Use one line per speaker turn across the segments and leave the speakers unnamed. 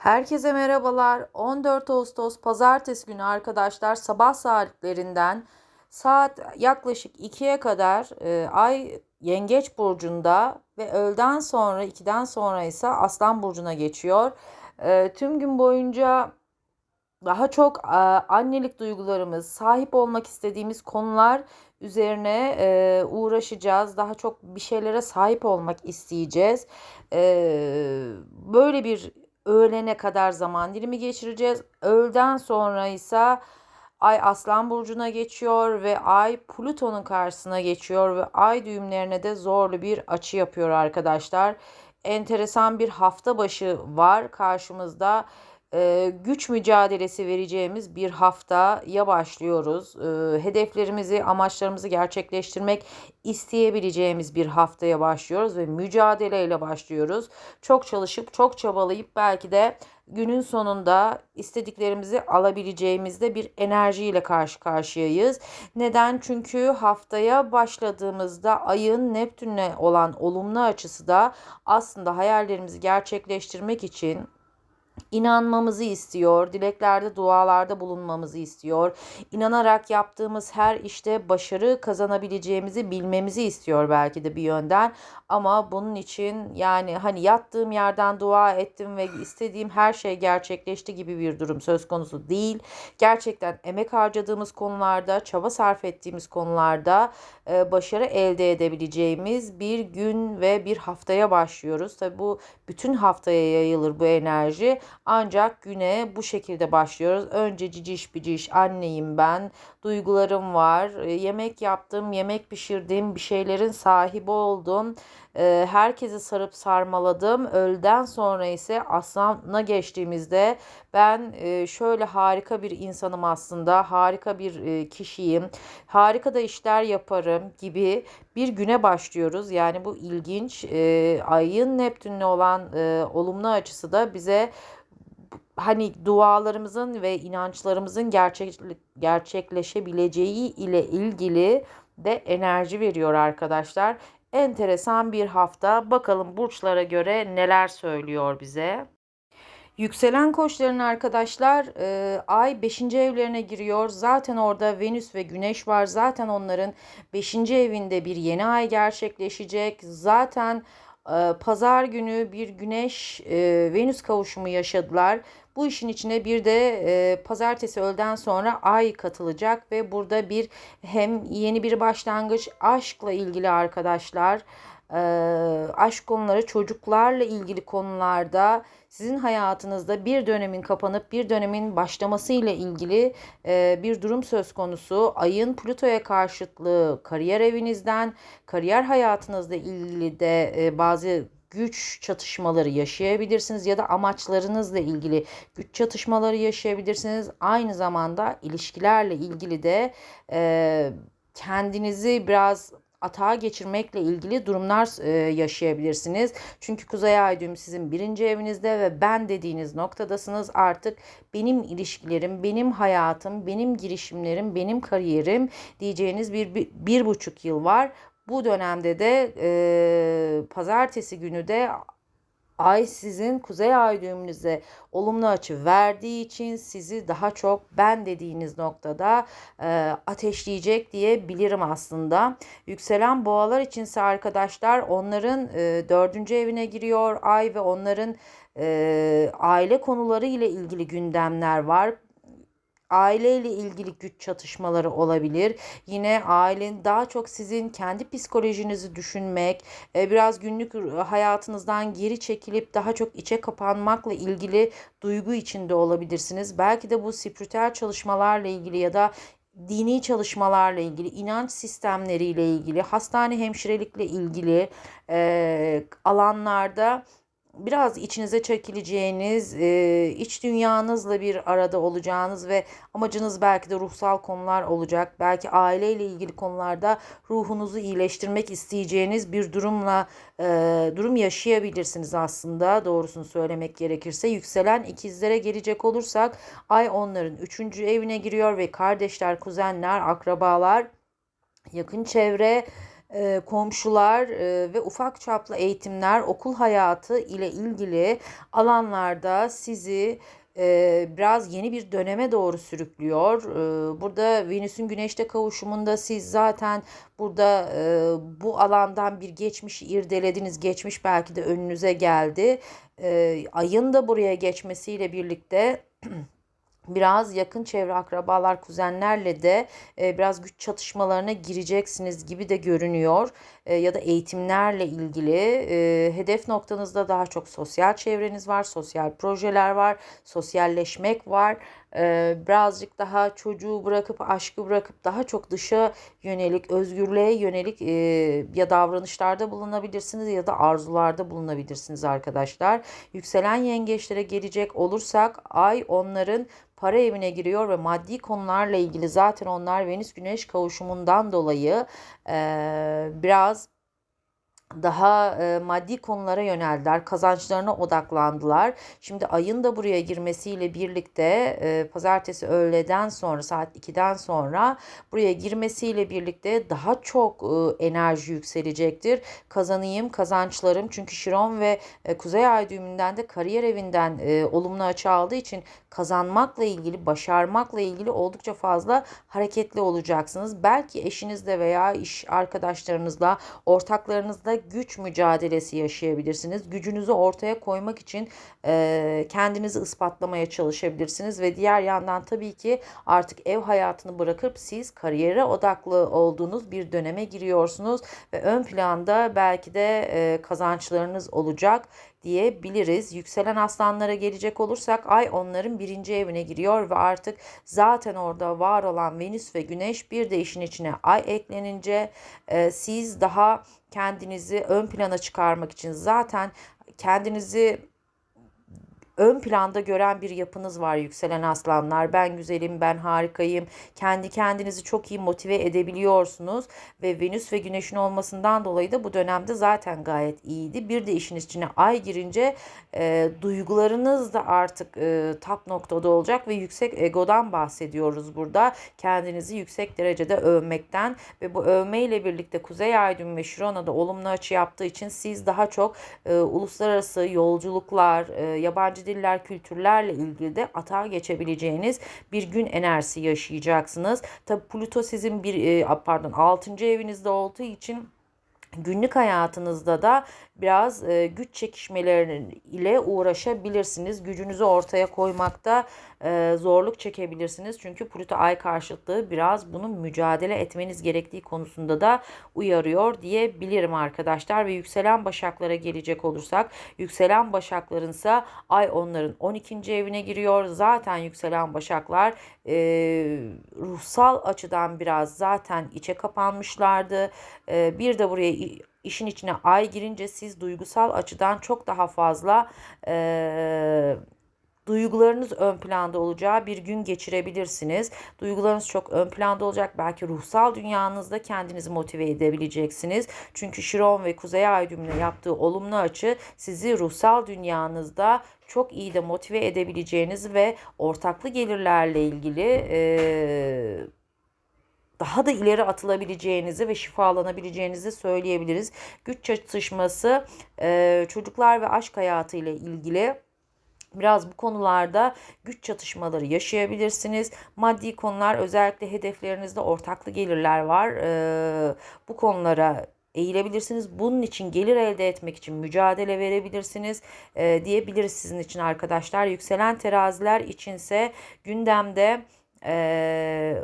Herkese merhabalar. 14 Ağustos Pazartesi günü arkadaşlar sabah saatlerinden saat yaklaşık 2'ye kadar e, Ay Yengeç burcunda ve öğleden sonra 2'den sonra ise Aslan burcuna geçiyor. E, tüm gün boyunca daha çok e, annelik duygularımız, sahip olmak istediğimiz konular üzerine e, uğraşacağız. Daha çok bir şeylere sahip olmak isteyeceğiz. E, böyle bir öğlene kadar zaman dilimi geçireceğiz. Öğleden sonra ise Ay Aslan Burcu'na geçiyor ve Ay Plüton'un karşısına geçiyor ve Ay düğümlerine de zorlu bir açı yapıyor arkadaşlar. Enteresan bir hafta başı var karşımızda e, güç mücadelesi vereceğimiz bir haftaya başlıyoruz. E, hedeflerimizi, amaçlarımızı gerçekleştirmek isteyebileceğimiz bir haftaya başlıyoruz ve mücadeleyle başlıyoruz. Çok çalışıp çok çabalayıp belki de günün sonunda istediklerimizi alabileceğimizde bir enerjiyle karşı karşıyayız. Neden? Çünkü haftaya başladığımızda ayın Neptün'le olan olumlu açısı da aslında hayallerimizi gerçekleştirmek için inanmamızı istiyor, dileklerde, dualarda bulunmamızı istiyor. İnanarak yaptığımız her işte başarı kazanabileceğimizi bilmemizi istiyor belki de bir yönden. Ama bunun için yani hani yattığım yerden dua ettim ve istediğim her şey gerçekleşti gibi bir durum söz konusu değil. Gerçekten emek harcadığımız konularda, çaba sarf ettiğimiz konularda e, başarı elde edebileceğimiz bir gün ve bir haftaya başlıyoruz. Tabi bu bütün haftaya yayılır bu enerji. Ancak güne bu şekilde başlıyoruz. Önce ciciş biciş anneyim ben. Duygularım var. E, yemek yaptım, yemek pişirdim, bir şeylerin sahibi oldum. E, herkesi sarıp sarmaladım. Öğleden sonra ise aslana geçtiğimizde ben e, şöyle harika bir insanım aslında. Harika bir kişiyim. Harika da işler yaparım gibi bir güne başlıyoruz. Yani bu ilginç. Ayın Neptün'le olan olumlu açısı da bize hani dualarımızın ve inançlarımızın gerçek, gerçekleşebileceği ile ilgili de enerji veriyor arkadaşlar. Enteresan bir hafta. Bakalım burçlara göre neler söylüyor bize. Yükselen koçların arkadaşlar e, ay 5. evlerine giriyor. Zaten orada Venüs ve Güneş var. Zaten onların 5. evinde bir yeni ay gerçekleşecek. Zaten pazar günü bir Güneş e, Venüs kavuşumu yaşadılar. Bu işin içine bir de e, pazartesi öğleden sonra ay katılacak ve burada bir hem yeni bir başlangıç aşkla ilgili arkadaşlar e, aşk konuları çocuklarla ilgili konularda sizin hayatınızda bir dönemin kapanıp bir dönemin başlaması ile ilgili e, bir durum söz konusu. Ayın Plüto'ya karşıtlığı kariyer evinizden, kariyer hayatınızla ilgili de e, bazı güç çatışmaları yaşayabilirsiniz ya da amaçlarınızla ilgili güç çatışmaları yaşayabilirsiniz. Aynı zamanda ilişkilerle ilgili de e, kendinizi biraz atağa geçirmekle ilgili durumlar e, yaşayabilirsiniz. Çünkü Kuzey Ay düğüm sizin birinci evinizde ve ben dediğiniz noktadasınız. Artık benim ilişkilerim, benim hayatım, benim girişimlerim, benim kariyerim diyeceğiniz bir, bir, bir buçuk yıl var. Bu dönemde de e, pazartesi günü de Ay sizin kuzey ay düğümünüze olumlu açı verdiği için sizi daha çok ben dediğiniz noktada e, ateşleyecek diyebilirim aslında. Yükselen boğalar içinse arkadaşlar onların e, dördüncü evine giriyor ay ve onların e, aile konuları ile ilgili gündemler var aileyle ilgili güç çatışmaları olabilir. Yine ailen daha çok sizin kendi psikolojinizi düşünmek, e, biraz günlük hayatınızdan geri çekilip daha çok içe kapanmakla ilgili duygu içinde olabilirsiniz. Belki de bu spiritüel çalışmalarla ilgili ya da dini çalışmalarla ilgili, inanç sistemleriyle ilgili, hastane hemşirelikle ilgili e, alanlarda biraz içinize çekileceğiniz, e, iç dünyanızla bir arada olacağınız ve amacınız belki de ruhsal konular olacak. Belki aileyle ilgili konularda ruhunuzu iyileştirmek isteyeceğiniz bir durumla e, durum yaşayabilirsiniz aslında. Doğrusunu söylemek gerekirse yükselen ikizlere gelecek olursak ay onların üçüncü evine giriyor ve kardeşler, kuzenler, akrabalar, yakın çevre komşular e, ve ufak çaplı eğitimler okul hayatı ile ilgili alanlarda sizi e, biraz yeni bir döneme doğru sürüklüyor. E, burada Venüs'ün Güneş'te kavuşumunda siz zaten burada e, bu alandan bir geçmiş irdelediniz. Geçmiş belki de önünüze geldi. E, ayın da buraya geçmesiyle birlikte biraz yakın çevre akrabalar, kuzenlerle de e, biraz güç çatışmalarına gireceksiniz gibi de görünüyor. E, ya da eğitimlerle ilgili e, hedef noktanızda daha çok sosyal çevreniz var, sosyal projeler var, sosyalleşmek var. E, birazcık daha çocuğu bırakıp, aşkı bırakıp daha çok dışa yönelik, özgürlüğe yönelik e, ya davranışlarda bulunabilirsiniz ya da arzularda bulunabilirsiniz arkadaşlar. Yükselen yengeçlere gelecek olursak ay onların para evine giriyor ve maddi konularla ilgili zaten onlar Venüs Güneş kavuşumundan dolayı e, biraz daha e, maddi konulara yöneldiler. Kazançlarına odaklandılar. Şimdi ayın da buraya girmesiyle birlikte e, pazartesi öğleden sonra saat 2'den sonra buraya girmesiyle birlikte daha çok e, enerji yükselecektir. Kazanayım, kazançlarım çünkü Şiron ve e, Kuzey Ay düğümünden de kariyer evinden e, olumlu açı aldığı için kazanmakla ilgili, başarmakla ilgili oldukça fazla hareketli olacaksınız. Belki eşinizle veya iş arkadaşlarınızla, ortaklarınızla güç mücadelesi yaşayabilirsiniz. Gücünüzü ortaya koymak için e, kendinizi ispatlamaya çalışabilirsiniz ve diğer yandan tabii ki artık ev hayatını bırakıp siz kariyere odaklı olduğunuz bir döneme giriyorsunuz ve ön planda belki de e, kazançlarınız olacak diyebiliriz. Yükselen aslanlara gelecek olursak ay onların birinci evine giriyor ve artık zaten orada var olan Venüs ve Güneş bir de işin içine ay eklenince e, siz daha kendinizi ön plana çıkarmak için. Zaten kendinizi ön planda gören bir yapınız var yükselen aslanlar. Ben güzelim, ben harikayım. Kendi kendinizi çok iyi motive edebiliyorsunuz ve Venüs ve Güneş'in olmasından dolayı da bu dönemde zaten gayet iyiydi. Bir de işin içine ay girince e, duygularınız da artık e, tap noktada olacak ve yüksek egodan bahsediyoruz burada. Kendinizi yüksek derecede övmekten ve bu övmeyle birlikte Kuzey Ay düğümü ve Şirona'da olumlu açı yaptığı için siz daha çok e, uluslararası yolculuklar, e, yabancı diller, kültürlerle ilgili de atağa geçebileceğiniz bir gün enerjisi yaşayacaksınız. Tabi Plüto sizin bir e, pardon 6. evinizde olduğu için Günlük hayatınızda da biraz e, güç çekişmeleri ile uğraşabilirsiniz. Gücünüzü ortaya koymakta e, zorluk çekebilirsiniz. Çünkü Plüto ay karşıtlığı biraz bunun mücadele etmeniz gerektiği konusunda da uyarıyor diyebilirim arkadaşlar. Ve yükselen başaklara gelecek olursak yükselen başakların ise ay onların 12. evine giriyor. Zaten yükselen başaklar e, ruhsal açıdan biraz zaten içe kapanmışlardı. E, bir de buraya işin içine ay girince siz duygusal açıdan çok daha fazla e, duygularınız ön planda olacağı bir gün geçirebilirsiniz. Duygularınız çok ön planda olacak. Belki ruhsal dünyanızda kendinizi motive edebileceksiniz. Çünkü Şiron ve Kuzey Ay düğümüne yaptığı olumlu açı sizi ruhsal dünyanızda çok iyi de motive edebileceğiniz ve ortaklı gelirlerle ilgili e, daha da ileri atılabileceğinizi ve şifalanabileceğinizi söyleyebiliriz. Güç çatışması e, çocuklar ve aşk hayatı ile ilgili Biraz bu konularda güç çatışmaları yaşayabilirsiniz. Maddi konular özellikle hedeflerinizde ortaklı gelirler var. Ee, bu konulara eğilebilirsiniz. Bunun için gelir elde etmek için mücadele verebilirsiniz e, diyebiliriz sizin için arkadaşlar. Yükselen teraziler içinse gündemde e,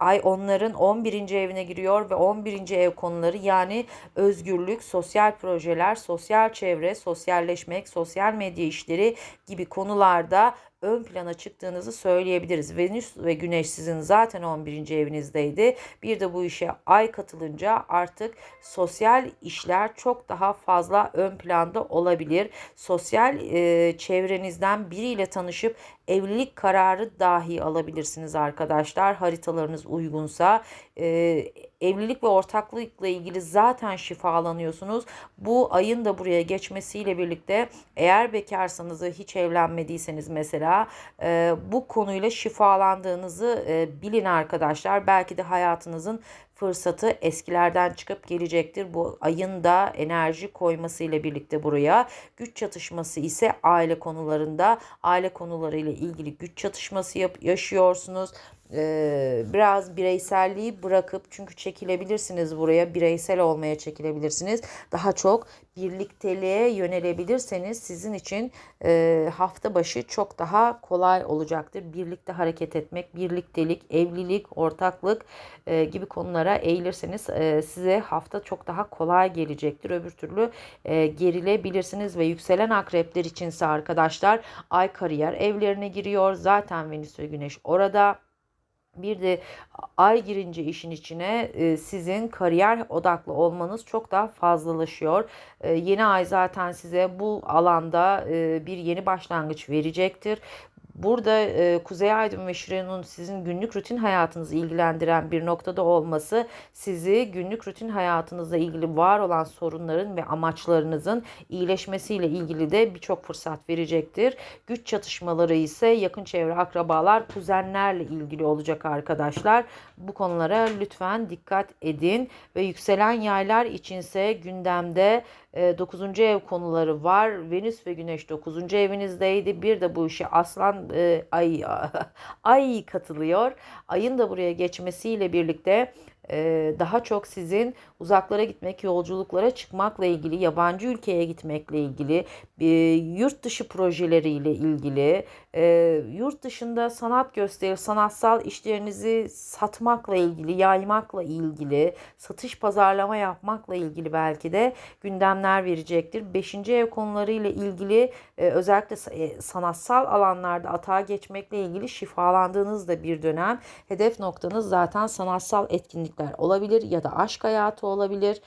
ay onların 11. evine giriyor ve 11. ev konuları yani özgürlük, sosyal projeler, sosyal çevre, sosyalleşmek, sosyal medya işleri gibi konularda ön plana çıktığınızı söyleyebiliriz. Venüs ve Güneş sizin zaten 11. evinizdeydi. Bir de bu işe ay katılınca artık sosyal işler çok daha fazla ön planda olabilir. Sosyal e, çevrenizden biriyle tanışıp evlilik kararı dahi alabilirsiniz arkadaşlar. Haritalarınız uygunsa. E, evlilik ve ortaklıkla ilgili zaten şifalanıyorsunuz. Bu ayın da buraya geçmesiyle birlikte eğer bekarsanız hiç evlenmediyseniz mesela e, bu konuyla şifalandığınızı e, bilin arkadaşlar. Belki de hayatınızın fırsatı eskilerden çıkıp gelecektir. Bu ayın da enerji koymasıyla birlikte buraya güç çatışması ise aile konularında aile konularıyla ilgili güç çatışması yap yaşıyorsunuz e, biraz bireyselliği bırakıp çünkü çekilebilirsiniz buraya bireysel olmaya çekilebilirsiniz. Daha çok birlikteliğe yönelebilirseniz sizin için e, hafta başı çok daha kolay olacaktır. Birlikte hareket etmek, birliktelik, evlilik, ortaklık e, gibi konulara eğilirseniz e, size hafta çok daha kolay gelecektir. Öbür türlü e, gerilebilirsiniz ve yükselen akrepler içinse arkadaşlar ay kariyer evlerine giriyor. Zaten Venüs ve Güneş orada. Bir de ay girince işin içine e, sizin kariyer odaklı olmanız çok daha fazlalaşıyor. E, yeni ay zaten size bu alanda e, bir yeni başlangıç verecektir. Burada e, Kuzey Aydın ve Şirin'in sizin günlük rutin hayatınızı ilgilendiren bir noktada olması sizi günlük rutin hayatınızla ilgili var olan sorunların ve amaçlarınızın iyileşmesiyle ilgili de birçok fırsat verecektir. Güç çatışmaları ise yakın çevre akrabalar, kuzenlerle ilgili olacak arkadaşlar. Bu konulara lütfen dikkat edin ve yükselen yaylar içinse gündemde 9. E, ev konuları var. Venüs ve Güneş 9. evinizdeydi. Bir de bu işi Aslan e, ay ay katılıyor. Ayın da buraya geçmesiyle birlikte e, daha çok sizin uzaklara gitmek, yolculuklara çıkmakla ilgili, yabancı ülkeye gitmekle ilgili, e, yurt dışı projeleriyle ilgili, e, yurt dışında sanat gösteri, sanatsal işlerinizi satmakla ilgili, yaymakla ilgili, satış pazarlama yapmakla ilgili belki de gündemler verecektir. Beşinci ev konularıyla ilgili özellikle sanatsal alanlarda atağa geçmekle ilgili şifalandığınız da bir dönem. Hedef noktanız zaten sanatsal etkinlikler olabilir ya da aşk hayatı olabilir,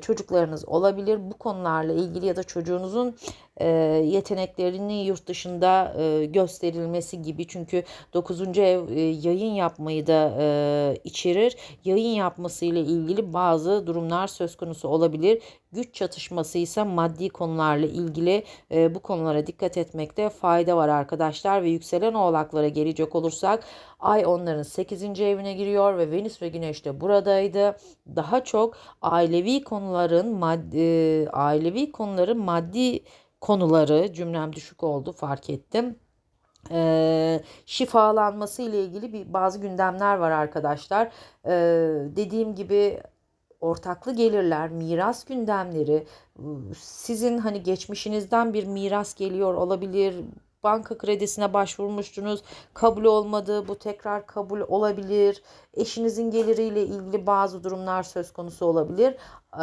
çocuklarınız olabilir. Bu konularla ilgili ya da çocuğunuzun e, yeteneklerinin yurt dışında e, gösterilmesi gibi. Çünkü 9. ev e, yayın yapmayı da e, içerir. Yayın yapması ile ilgili bazı durumlar söz konusu olabilir. Güç çatışması ise maddi konularla ilgili e, bu konulara dikkat etmekte fayda var arkadaşlar. Ve yükselen oğlaklara gelecek olursak ay onların 8. evine giriyor ve Venüs ve Güneş de buradaydı. Daha çok ailevi konuların maddi, ailevi konuların maddi konuları cümlem düşük oldu fark ettim. Ee, şifalanması ile ilgili bir bazı gündemler var arkadaşlar. Ee, dediğim gibi ortaklı gelirler, miras gündemleri, sizin hani geçmişinizden bir miras geliyor olabilir. Banka kredisine başvurmuştunuz, kabul olmadı, bu tekrar kabul olabilir. Eşinizin geliriyle ilgili bazı durumlar söz konusu olabilir. Ee,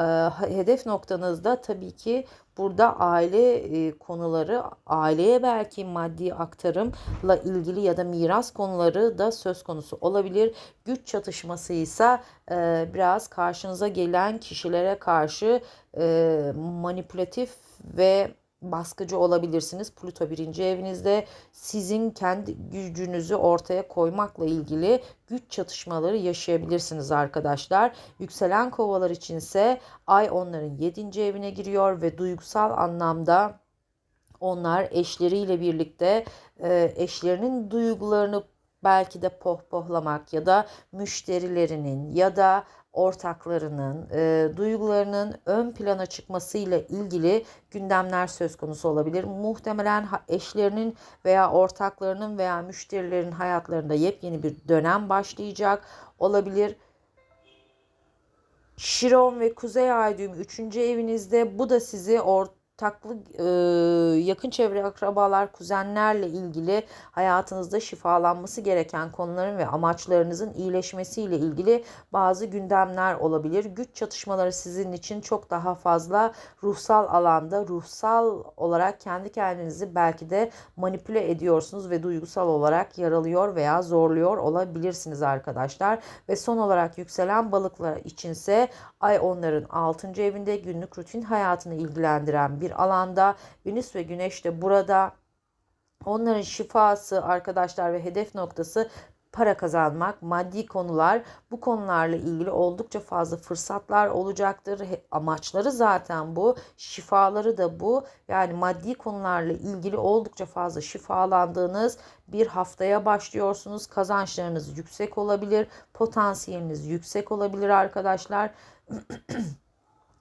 hedef noktanızda tabii ki burada aile e, konuları, aileye belki maddi aktarımla ilgili ya da miras konuları da söz konusu olabilir. Güç çatışması ise e, biraz karşınıza gelen kişilere karşı e, manipülatif ve baskıcı olabilirsiniz. Plüto birinci evinizde sizin kendi gücünüzü ortaya koymakla ilgili güç çatışmaları yaşayabilirsiniz arkadaşlar. Yükselen kovalar içinse ay onların yedinci evine giriyor ve duygusal anlamda onlar eşleriyle birlikte e, eşlerinin duygularını belki de pohpohlamak ya da müşterilerinin ya da ortaklarının, e, duygularının ön plana çıkmasıyla ilgili gündemler söz konusu olabilir. Muhtemelen eşlerinin veya ortaklarının veya müşterilerin hayatlarında yepyeni bir dönem başlayacak olabilir. Şiron ve Kuzey Ay düğümü 3. evinizde bu da sizi ortak taklı e, yakın çevre akrabalar, kuzenlerle ilgili hayatınızda şifalanması gereken konuların ve amaçlarınızın iyileşmesiyle ilgili bazı gündemler olabilir. Güç çatışmaları sizin için çok daha fazla ruhsal alanda, ruhsal olarak kendi kendinizi belki de manipüle ediyorsunuz ve duygusal olarak yaralıyor veya zorluyor olabilirsiniz arkadaşlar. Ve son olarak yükselen balıklar içinse ay onların 6. evinde günlük rutin hayatını ilgilendiren bir alanda. Venüs ve Güneş de burada. Onların şifası arkadaşlar ve hedef noktası para kazanmak, maddi konular bu konularla ilgili oldukça fazla fırsatlar olacaktır. Amaçları zaten bu, şifaları da bu. Yani maddi konularla ilgili oldukça fazla şifalandığınız bir haftaya başlıyorsunuz. Kazançlarınız yüksek olabilir, potansiyeliniz yüksek olabilir arkadaşlar.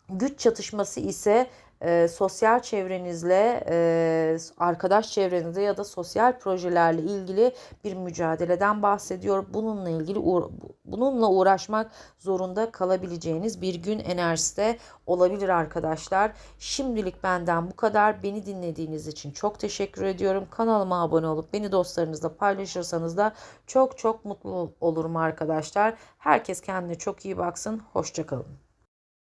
Güç çatışması ise e, sosyal çevrenizle, e, arkadaş çevrenizde ya da sosyal projelerle ilgili bir mücadeleden bahsediyor. Bununla ilgili uğra- bununla uğraşmak zorunda kalabileceğiniz bir gün enerjisi de olabilir arkadaşlar. Şimdilik benden bu kadar. Beni dinlediğiniz için çok teşekkür ediyorum. Kanalıma abone olup beni dostlarınızla paylaşırsanız da çok çok mutlu olurum arkadaşlar. Herkes kendine çok iyi baksın. Hoşçakalın.